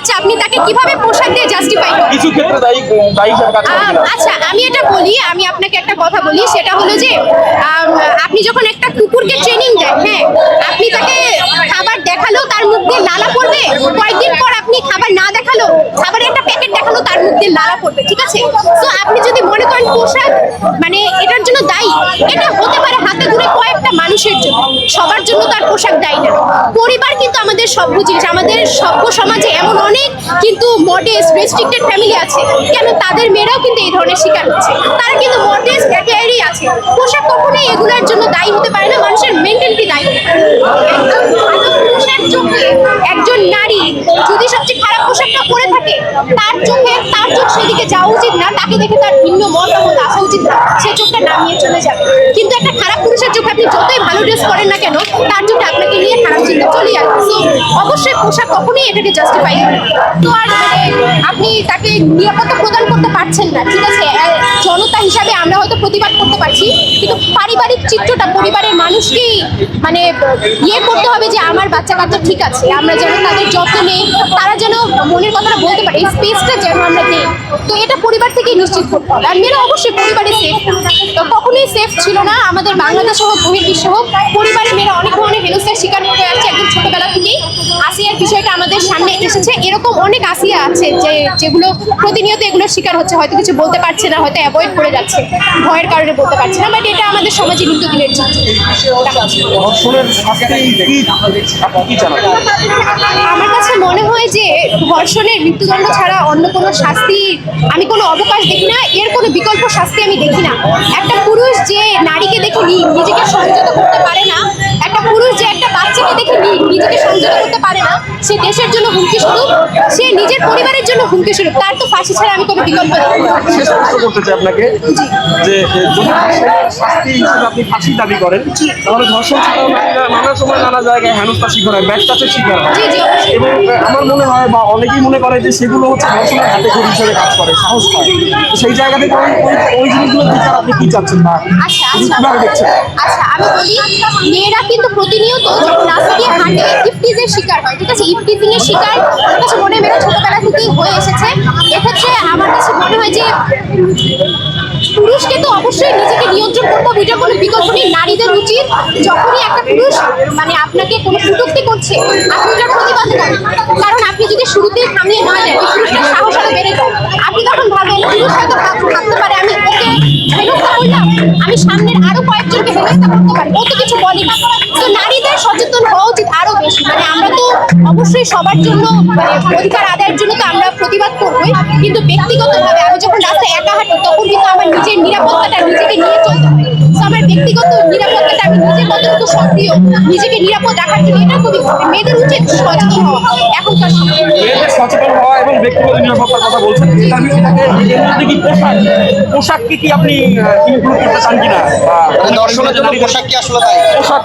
বাচ্চা আপনি তাকে কীভাবে পোশাক দিয়ে জাস্টিফাই করবেন কিছু ক্ষেত্রে দায়ী দায়ী হিসেবে কাজ করে আচ্ছা আমি এটা বলি আমি আপনাকে একটা কথা বলি সেটা হলো যে আপনি যখন একটা কুকুরকে ট্রেনিং দেন হ্যাঁ আপনি তাকে খাবার দেখাল তার মুখ দিয়ে লালা পড়বে কয়েকদিন পর আপনি খাবার না দেখাল খাবারের একটা প্যাকেট দেখাল তার মুখ দিয়ে লালা পড়বে ঠিক আছে? তো আপনি যদি মনে করেন পোশাক মানে এটার জন্য দায়ী এটা হতে পারে হাতে ধরে মানুষের জন্য। সবার জন্য তার পোশাক দায়ী না। পরিবার কিন্তু আমাদের সভ্য জিনিস। আমাদের সভ্য সমাজে এমন অনেক কিন্তু মডেস্ট রেস্ট্রিক্টেড ফ্যামিলি আছে। কেন? তাদের মেয়েরাও কিন্তু এই ধরনের শিকার হচ্ছে। তারা কিন্তু মডেস্ট ক্যাটেগরি আছে। পোশাক কখনোই এগুলোর জন্য দায়ী হতে পারে না। মানুষের মেন্টালিটি দায়ী হতে পারে। একজন নারী যদি সবচেয়ে খারাপ পোশাকটা পরে থাকে, তার চোখে, তার চোখ সেদিকে যাওয়া উচিত না। তাকে দেখে তার ভিন্ন মতামত আসা উচিত না। নামিয়ে চলে যাবে। কিন্তু একটা খারাপ পুরুষের চোখে আপনি যতই ভালো ড্রেস করেন না কেন, তার চোখে আপনাকে নিয়ে খারাপ চিন্তা চলে অবশ্যই পোশাক কখনোই এটাকে জাস্টিফাই করে তো আর মানে আপনি তাকে নিরাপত্তা প্রদান করতে পারছেন না, ঠিক আছে? জনতা হিসাবে আমরা হয়তো প্রতিবাদ করতে পারছি, কিন্তু পারিবারিক চিত্রটা পরিবারের মানুষকেই মানে ইয়ে করতে হবে যে আমার বাচ্চা কাচ্চা ঠিক আছে, আমরা যেন তাদের যত্ন নেই, তারা যেন মনের কথাটা বলতে পারে, এই স্পেসটা যেন আমরা দিই তো এটা পরিবার থেকেই নিশ্চিত করতে হবে। আর মেয়েরা অবশ্যই পরিবারে সেফ তো কখনোই সেফ ছিল না, আমাদের বাংলাদেশ হোক, বহির্বিশ্ব হোক, পরিবারে মেয়েরা অনেক ধরনের হেনস্থার শিকার হয়ে আসছে একদম ছোটবেলা আসিয়ার বিষয়টা আমাদের সামনে এসেছে। এরকম অনেক আসিয়া আছে যে যেগুলো প্রতিনিয়ত এগুলোর শিকার হচ্ছে। হয়তো কিছু বলতে পারছে না হয়তো অ্যাভয়েড করে যাচ্ছে। ভয়ের কারণে বলতে পারছে না বাট এটা আমাদের সমাজে নিত্যদিনের আমার কাছে মনে হয় যে ধর্ষণের মৃত্যুদণ্ড ছাড়া অন্য কোনো শাস্তি আমি কোনো অবকাশ দেখি না। এর কোনো বিকল্প শাস্তি আমি দেখি না। একটা পুরুষ যে নারীকে দেখে নিজেকে সংযত করতে পারে না একটা পুরুষ যে করতে পারে। সে দেশের জন্য হুমকি স্বরূপ সে নিজের পরিবারের জন্য হুমকি স্বরূপ। তার তো ফাঁসি ছাড়া আমি কোনো বিকল্প শেষ প্রশ্ন করতে চাই আপনাকে যে শাস্তি হিসেবে আপনি ফাঁসি দাবি করেন তাহলে ধর্ষণ নানা সময় নানা জায়গায় হেনস্থার শিকার হয়। ব্যাকটাচের শিকার হয় এবং আমার মনে হয় বা অনেকেই মনে করে যে সেগুলো হচ্ছে ধর্ষণের হাতে খড়ি হিসেবে কাজ করে সাহস পায়। সেই জায়গা থেকে ওই ওই- জিনিসগুলো বিচার আপনি কি চাচ্ছেন না আচ্ছা আপনি আচ্ছা। কীভাবে দেখছেন? আচ্ছা আমি বলি মেয়েরা কিন্তু প্রতিনিয়ত যখন রাস্তা দিয়ে হাঁটে শিকার হয় ঠিক আছে ইফটিজিং এর শিকার। আমার কাছে মনে মেয়েরা ছোটবেলা থেকেই হয়ে এসেছে। এক্ষেত্রে আমার কাছে মনে হয় যে পুরুষকে তো অবশ্যই নিজেকে নিয়ন্ত্রণ করতে হবে এটা কোনো বিকল্প নেই। নারীদের উচিত যখনই একটা পুরুষ মানে আপনাকে কোনো কটূক্তি করছে, আপনি ওটার প্রতিবাদ করেন। কারণ আপনি যদি শুরুতেই থামিয়ে না দেন ওই পুরুষটার সাহস আরও বেড়ে যায়। আপনি তখন ভাবেন পুরুষ হয়তো ভাব- ভাবতে পারে, আমি আমি সামনের আরও কয়েকজনকে হেনস্থা করতে পারি। ও তো কিছু বলি তো নারীদের সচেতন হওয়া উচিত আরও বেশি। মানে আমরা তো অবশ্যই সবার জন্য মানে অধিকার আদায়ের জন্য তো আমরা প্রতিবাদ করবোই। কিন্তু ব্যক্তিগতভাবে আমি যখন রাস্তায় একা হাঁটি, তখন কিন্তু আমার নিজের নিরাপত্তাটা নিজেকে নিয়ে চলতে হয় আমার ব্যক্তিগত নিরাপত্তাটা আমি নিজের কতটুকু সক্রিয় নিজেকে নিরাপদ রাখার জন্য এটা খুবই মেয়েদের উচিত সচেতন হওয়া এখনকার সময় সচেতন হওয়া এবং ব্যক্তিগত নিরাপত্তার কথা বলছেন তার এটাকে কি পোশাক পোশাককে কি আপনি ইনক্লুড করতে চান কিনা? মানে দর্শনের জন্য পোশাক কি আসলে পোশাক